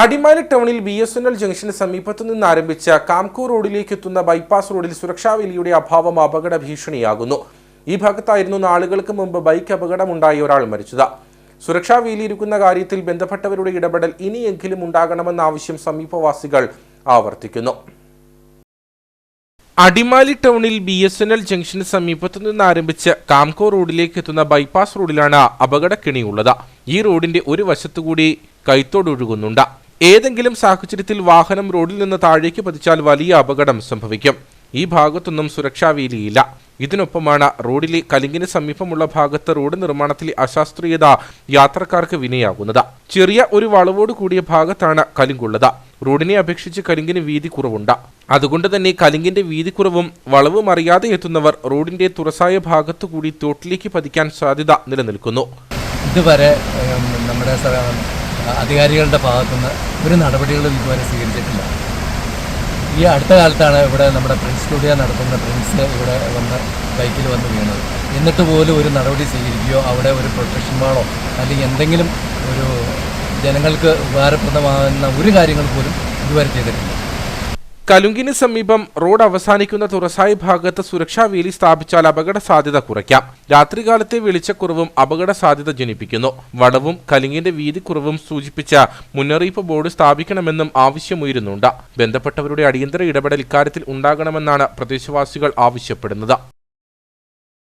അടിമാലി ടൗണിൽ B S N L ജംഗ്ഷന് സമീപത്തു നിന്ന് ആരംഭിച്ച കാംകോ റോഡിലേക്ക് എത്തുന്ന ബൈപ്പാസ് റോഡിൽ സുരക്ഷാ സുരക്ഷാവേലിയുടെ അഭാവം അപകട ഭീഷണിയാകുന്നു. ഈ ഭാഗത്തായിരുന്നു നാളുകൾക്ക് മുമ്പ് ബൈക്ക് അപകടമുണ്ടായ ഒരാൾ മരിച്ചത്. സുരക്ഷാ ഇരിക്കുന്ന കാര്യത്തിൽ ബന്ധപ്പെട്ടവരുടെ ഇടപെടൽ ഇനിയെങ്കിലും ഉണ്ടാകണമെന്ന ആവശ്യം സമീപവാസികൾ ആവർത്തിക്കുന്നു. അടിമാലി ടൗണിൽ ബി എസ് എൻ എൽ ജംഗ്ഷന് സമീപത്തു നിന്ന് ആരംഭിച്ച് കാംകോ റോഡിലേക്ക് എത്തുന്ന ബൈപ്പാസ് റോഡിലാണ് അപകടക്കിണിയുള്ളത്. ഈ റോഡിന്റെ ഒരു വശത്തുകൂടി കൈത്തോടൊഴുകുന്നുണ്ട്. ഏതെങ്കിലും സാഹചര്യത്തിൽ വാഹനം റോഡിൽ നിന്ന് താഴേക്ക് പതിച്ചാൽ വലിയ അപകടം സംഭവിക്കും. ഈ ഭാഗത്തൊന്നും സുരക്ഷാ വീലിയില്ല. ഇതിനൊപ്പമാണ് റോഡിലെ കലിങ്ങിന് സമീപമുള്ള ഭാഗത്ത് റോഡ് നിർമ്മാണത്തിലെ അശാസ്ത്രീയത യാത്രക്കാർക്ക് വിനയാകുന്നത്. ചെറിയ ഒരു വളവോട് കൂടിയ ഭാഗത്താണ് കലിങ്കുള്ളത് റോഡിനെ അപേക്ഷിച്ച് കലിങ്ങിന് വീതി കുറവുണ്ട്. അതുകൊണ്ട് തന്നെ കലിങ്ങിന്റെ വീതി കുറവും വളവും അറിയാതെ എത്തുന്നവർ റോഡിന്റെ തുറസായ ഭാഗത്തു കൂടി തോട്ടിലേക്ക് പതിക്കാൻ സാധ്യത നിലനിൽക്കുന്നു. ഇതുവരെ നമ്മുടെ അധികാരികളുടെ ഭാഗത്തുനിന്ന് ഒരു നടപടികളും ഇതുവരെ സ്വീകരിച്ചിട്ടില്ല. ഈ അടുത്ത കാലത്താണ് ഇവിടെ നമ്മുടെ പ്രിൻസ് സ്റ്റുഡിയോ നടത്തുന്ന പ്രിൻസ് ഇവിടെ വന്ന് ബൈക്കിൽ വന്ന് വീണത്. എന്നിട്ട് പോലും ഒരു നടപടി സ്വീകരിക്കുകയോ അവിടെ ഒരു പ്രൊട്ടക്ഷൻ വാളോ അല്ലെങ്കിൽ എന്തെങ്കിലും ഒരു ജനങ്ങൾക്ക് ഉപകാരപ്രദമാകുന്ന ഒരു കാര്യങ്ങൾ പോലും ഇതുവരെ ചെയ്തിട്ടില്ല. കലുങ്കിന് സമീപം റോഡ് അവസാനിക്കുന്ന തുറസായ ഭാഗത്ത് സുരക്ഷാ വേലി സ്ഥാപിച്ചാൽ അപകട സാധ്യത കുറയ്ക്കാം. രാത്രികാലത്തെ വെളിച്ചക്കുറവും അപകട സാധ്യത ജനിപ്പിക്കുന്നു. വടവും കലുങ്കിന്റെ വീതിക്കുറവും സൂചിപ്പിച്ച മുന്നറിയിപ്പ് ബോർഡ് സ്ഥാപിക്കണമെന്നും ആവശ്യമുയരുന്നുണ്ട്. ബന്ധപ്പെട്ടവരുടെ അടിയന്തര ഇടപെടൽ ഇക്കാര്യത്തിൽ ഉണ്ടാകണമെന്നാണ് പ്രദേശവാസികൾ ആവശ്യപ്പെടുന്നത്.